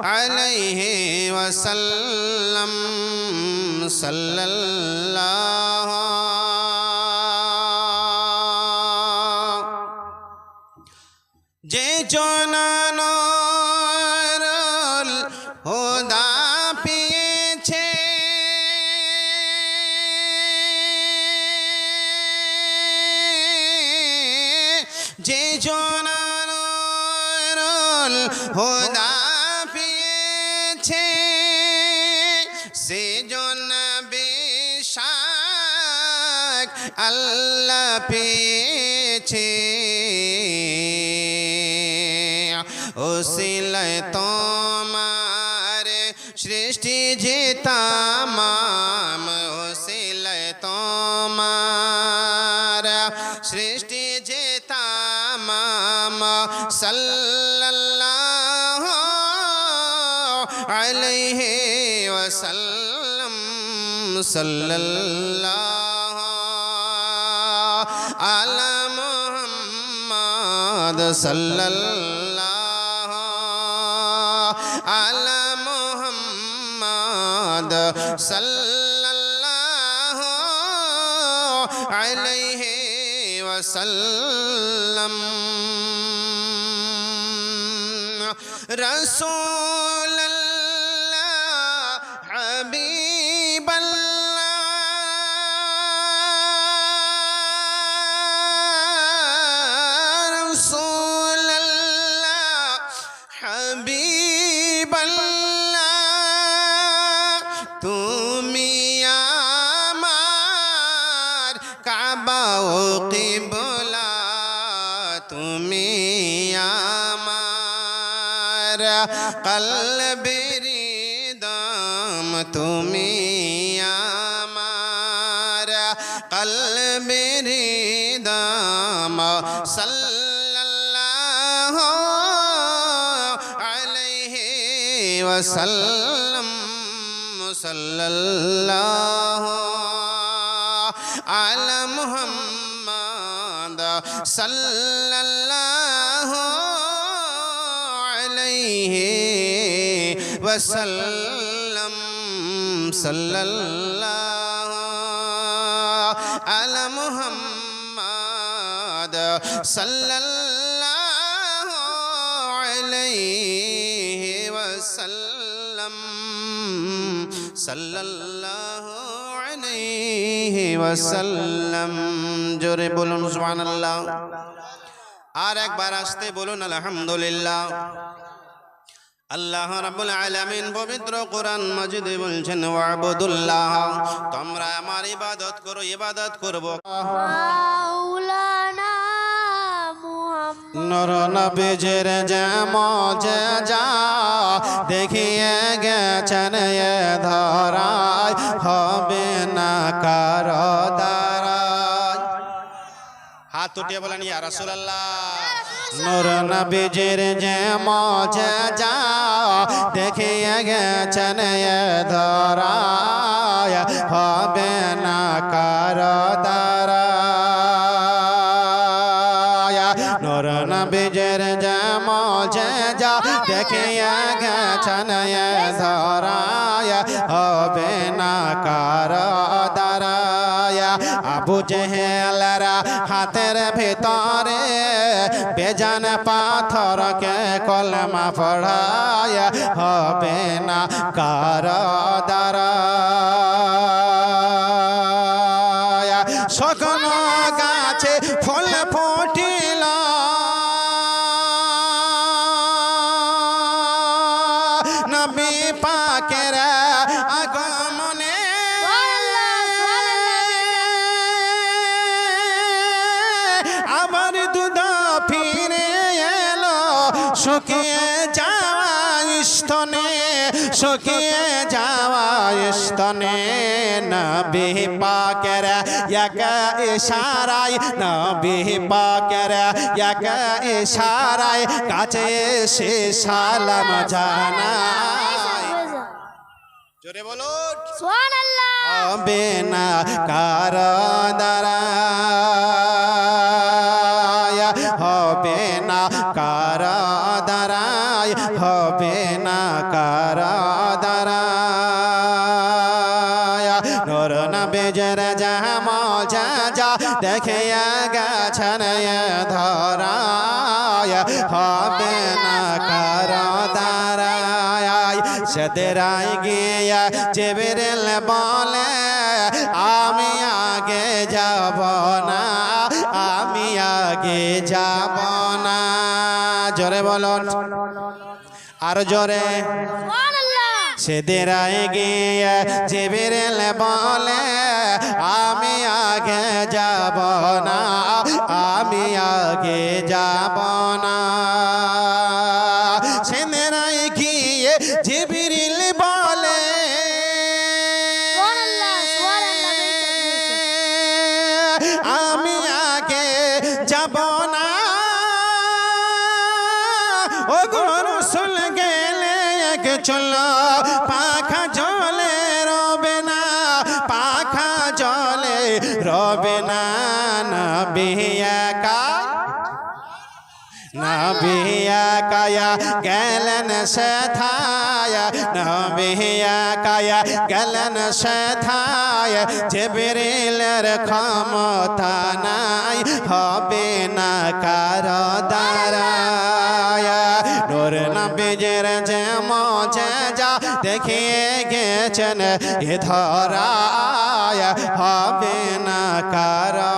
আলাইহি ওয়াসাল্লাম সাল্লাল্লাহু যে জনানরল হোদা পেয়েছে যে জনানরল হোদা আল্লাহ পেয়েছে ওসিলায় তোমার সৃষ্টি যে তামাম ওসিলায় তোমার সৃষ্টি যে তামাম সাল্লাল্লাহু আলাইহি ওয়াসাল্লাম সাল্লাল্লাহু আলা মুহাম্মদ সাল্লাল্লাহু আলা মুহাম্মদ সাল্লাল্লাহু আলাইহি ওয়াসাল্লাম। রাসূলুল্লাহ হাবিবাল্লাহ কলবের দম তুমি আমার। কলবের দম সাল্লাল্লাহু আলাইহি ওয়াসাল্লাম সাল্লাল্লাহু আলা মুহাম্মদ সাল্লাল্লাহু আলাইহি ওয়াসাল্লাম সাল্লাল্লাহু আলা মুহাম্মদ সাল্লাল্লাহু আলাইহি ওয়াসাল্লাম সাল্লাল্লাহু আলাইহি ওয়াসাল্লাম। জোরে বলুন সুবহানাল্লাহ। আর একবার আসতে বলুন, আলহামদুলিল্লাহ। আল্লাহ রাব্বুল আলামিন পবিত্র কোরআন মাজিদে বলছেন ওয়াবুদুল্লাহ তোমরা আমার ইবাদত করো ইবাদত করব। নর নবীজের যেম যে যা দেখিয়ে গেছেন এ ধরায় হবে না কার দারায় হাত উঠিয়ে বলেন ইয়া রাসূলুল্লাহ নূর নবীজির যে মজে যা দেখিয়ে গেছেন এ ধরায় হবে না কারও দারায় নূর নবীজির যে মজে যা দেখিয়ে গেছেন এ ধরায় হবে না কারও দারায় আবু জেহেলারা হাতের ভিতরে বেজান পাথরকে কলমা পড়ায় হবে না কার দ্বারা। সকল গাছে ফল ফুটিল সখিয়ে যাওয়া স্তনে সখিয়ে যাওয়া স্তনে নবী পাকের এক ইশারায় নবী পাকের এক ইশারায় কাছে এসে সালাম জানায়। জোরে বলো সুবহানাল্লাহ। হবে না কার দ্বারা। নবেজর জামল যা দেখে গেছেন ধরায়। হবে না কার দ্বারায়। সদরাই গিয়া জেবেরেল বলে, আমি আগে যাব না, আমি আগে যাব না। জোরে বলুন। আর জোরে। সেদেরাই গিয়ে জেবেরেল বলে, আমি আগে যাব না, আমি আগে যাব না। সেদেরাই গিয়ে জিবিরিল এক চলো পাখা জলে রবে না, পাখা জলে রবে না নবিয়া কা নবিয়া কায়া গেলেন সেথায় নবিয়া কায়া গেলেন সেথায়, জেবরিলের ক্ষমতা নাই, হবে না কার দ্বারায় নূর নবীজের যে মজে যা দেখিয়ে গেছেন এ ধরায় হবে না কার দ্বারায়